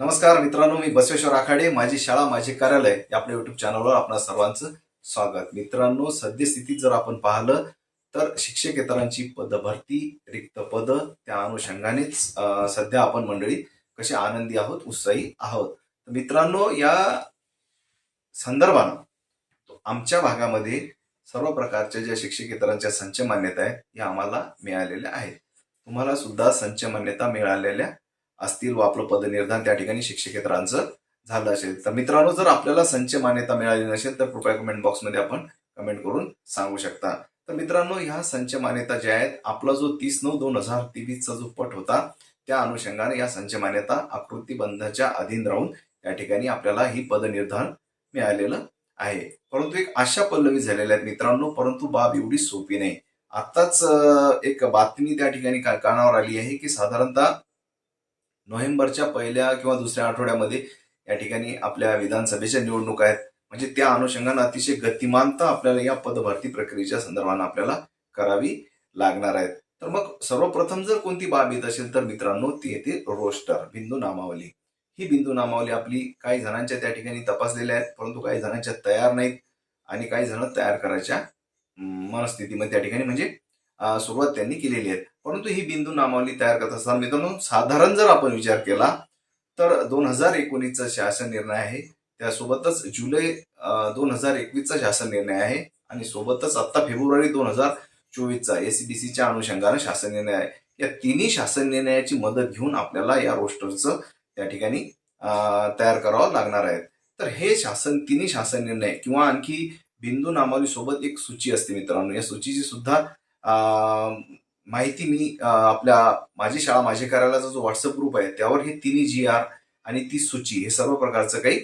नमस्कार मित्रांनो मी बसवेश्वर आखाडे माझी शाळा माझे कार्यालय या आपल्या युट्यूब चॅनलवर आपल्या सर्वांचं स्वागत. मित्रांनो सद्यस्थितीत जर आपण पाहिलं तर शिक्षकेतरांची पद भरती रिक्त पद त्या अनुषंगानेच सध्या आपण मंडळी कसे आनंदी आहोत उत्साही आहोत. मित्रांनो या संदर्भानं आमच्या भागामध्ये सर्व प्रकारच्या ज्या शिक्षकेतरांच्या संच मान्यता आहेत या आम्हाला मिळालेल्या आहेत. तुम्हाला सुद्धा संच मान्यता मिळालेल्या असतील व आपलं पदनिर्धान त्या ठिकाणी शिक्षकेतरांचं झालं असेल. तर मित्रांनो जर आपल्याला संच मान्यता मिळाली नसेल तर कृपया कमेंट बॉक्समध्ये आपण कमेंट करून सांगू शकता. तर मित्रांनो ह्या संच मान्यता ज्या आहेत आपला जो तीस नऊ दोन हजार तेवीसचा जो पट होता त्या अनुषंगाने या संच मान्यता आकृतीबंधाच्या अधीन राहून या ठिकाणी आपल्याला ही पदनिर्धान मिळालेलं आहे. परंतु एक आशा पल्लवी झालेल्या आहेत मित्रांनो परंतु बाब एवढी सोपी नाही. आताच एक बातमी त्या ठिकाणी का- कानावर आली आहे की साधारणतः नोव्हेंबरच्या पहिल्या किंवा दुसऱ्या आठवड्यामध्ये या ठिकाणी आपल्या विधानसभेच्या निवडणूक आहेत. म्हणजे त्या अनुषंगानं अतिशय गतिमानता आपल्याला या पदभरती प्रक्रियेच्या संदर्भानं आपल्याला करावी लागणार आहेत. तर मग सर्वप्रथम जर कोणती बाब येत असेल तर मित्रांनो ती येते रोस्टर बिंदू नामावली. ही बिंदू नामावली आपली काही जणांच्या त्या ठिकाणी तपासलेल्या आहेत परंतु काही जणांच्या तयार नाहीत आणि काही जण तयार करायच्या मनस्थितीमध्ये त्या ठिकाणी म्हणजे सुरुवात त्यांनी केलेली आहे. परंतु ही बिंदू नामावली तयार करत असताना मित्रांनो साधारण जर आपण विचार केला तर दोन हजार एकोणीसचा शासन निर्णय आहे. त्यासोबतच जुलै दोन हजार एकवीसचा शासन निर्णय आहे आणि सोबतच आता फेब्रुवारी दोन हजार चोवीसचा एसीबीसीच्या अनुषंगाने शासन निर्णय आहे. या तिन्ही शासन निर्णयाची मदत घेऊन आपल्याला या रोस्टरचं त्या ठिकाणी तयार करावं लागणार आहे. तर हे शासन तिन्ही शासन निर्णय किंवा आणखी बिंदू नामावली सोबत एक सूची असते मित्रांनो. या सूचीची सुद्धा माहिती मी आपल्या माझी शाळा माझे कार्यालयाचा जो व्हॉट्सअप ग्रुप आहे त्यावर हे तिन्ही जी आर आणि ती सूची हे सर्व प्रकारचं काही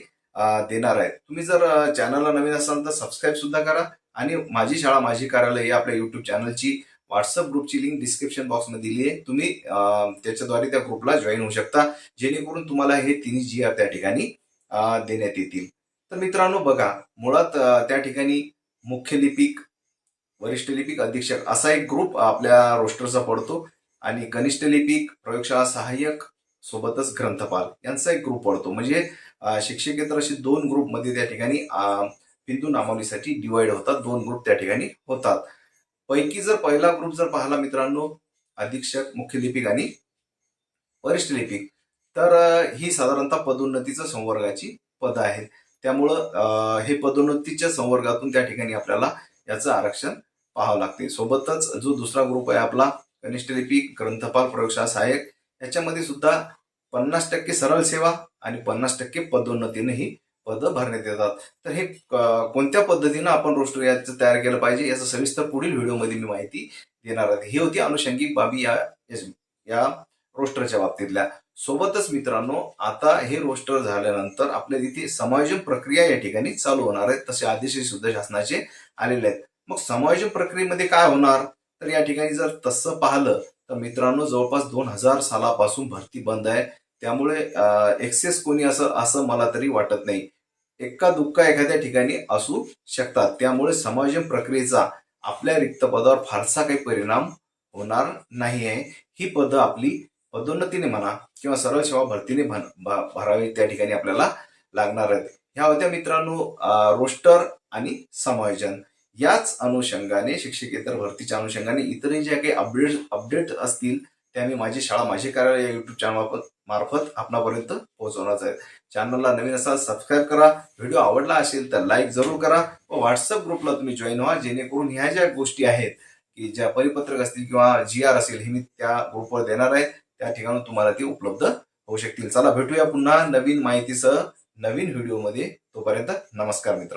देणार आहे तुम्ही जर चॅनलला नवीन असाल तर सबस्क्राईब सुद्धा करा आणि माझी शाळा माझी कार्यालय या आपल्या युट्यूब चॅनलची व्हॉट्सअप ग्रुपची लिंक डिस्क्रिप्शन बॉक्समध्ये दिली आहे. तुम्ही त्याच्याद्वारे त्या ग्रुपला जॉईन होऊ शकता जेणेकरून तुम्हाला हे तिन्ही जी आर त्या ठिकाणी देण्यात येतील. तर मित्रांनो बघा मुळात त्या ठिकाणी मुख्य लिपिक वरिष्ठ लिपिक अधीक्षक असा एक ग्रुप आपल्या रोस्टरचा पडतो. आणि कनिष्ठ लिपिक प्रयोगशाळा सहाय्यक सोबतच ग्रंथपाल यांचा एक ग्रुप पडतो. म्हणजे शिक्षकेतर असे दोन ग्रुपमध्ये त्या ठिकाणी बिंदू नामावलीसाठी डिवाइड होतात. दोन ग्रुप त्या ठिकाणी होतात. पैकी जर पहिला ग्रुप जर पाहिला मित्रांनो अधीक्षक मुख्य लिपिक आणि वरिष्ठ लिपिक तर ही साधारणतः पदोन्नतीचं संवर्गाची पद आहेत. त्यामुळं हे पदोन्नतीच्या संवर्गातून त्या ठिकाणी आपल्याला याचं आरक्षण पाहावं लागते. सोबतच जो दुसरा ग्रुप आहे आपला कनिष्ठ लिपिक ग्रंथपाल प्रयोगशाळा सहाय्यक याच्यामध्ये सुद्धा पन्नास टक्के सरळ सेवा आणि पन्नास टक्के पदोन्नतीने ही पदं भरण्यात येतात. तर हे कोणत्या पद्धतीनं आपण रोस्टर याचं तयार केलं पाहिजे याचं सविस्तर पुढील व्हिडिओमध्ये मी माहिती देणार आहे. ही होती अनुषंगिक बाबी या या रोस्टरच्या बाबतीतल्या. सोबतच मित्रांनो आता हे रोस्टर झाल्यानंतर आपल्या तिथे समायोजन प्रक्रिया या ठिकाणी चालू होणार आहेत तसे आदेश सुद्धा शासनाचे आलेले आहेत. मग समायोजन प्रक्रियेमध्ये काय होणार? तर या ठिकाणी जर तसं पाहिलं तर मित्रांनो जवळपास दोन हजार सालापासून भरती बंद आहे. त्यामुळे एक्सेस कोणी असं असं मला तरी वाटत नाही. एका दुःखा एखाद्या ठिकाणी असू शकतात. त्यामुळे समायोजन प्रक्रियेचा आपल्या रिक्त पदावर फारसा काही परिणाम होणार नाही आहे. ही पदं आपली पदोन्नतीने म्हणा किंवा सरळ सेवा भरतीने भ- भरावी त्या ठिकाणी आपल्याला लागणार आहेत ह्या होत्या मित्रांनो रोस्टर आणि समायोजन. याच अनुषंगाने शिक्षकेतर भरतीच्या अनुषंगाने इतरही ज्या काही अपडेट अपडेट असतील त्या मी माझी शाळा माझे कार्यालय या युट्यूब चॅनल मार्फत आपणापर्यंत पोहोचवणार आहे. चॅनलला नवीन असाल सबस्क्राईब करा. व्हिडिओ आवडला असेल तर लाईक जरूर करा. व व्हॉट्सअप ग्रुपला तुम्ही जॉईन व्हा जेणेकरून ह्या ज्या गोष्टी आहेत की ज्या परिपत्रक असतील किंवा जी आर असेल हे मी त्या ग्रुपवर देणार आहे. त्या ठिकाणी तुम्हाला ती उपलब्ध होऊ शकतील. चला भेटूया पुन्हा नवीन माहितीसह नवीन व्हिडिओमध्ये. तोपर्यंत नमस्कार मित्र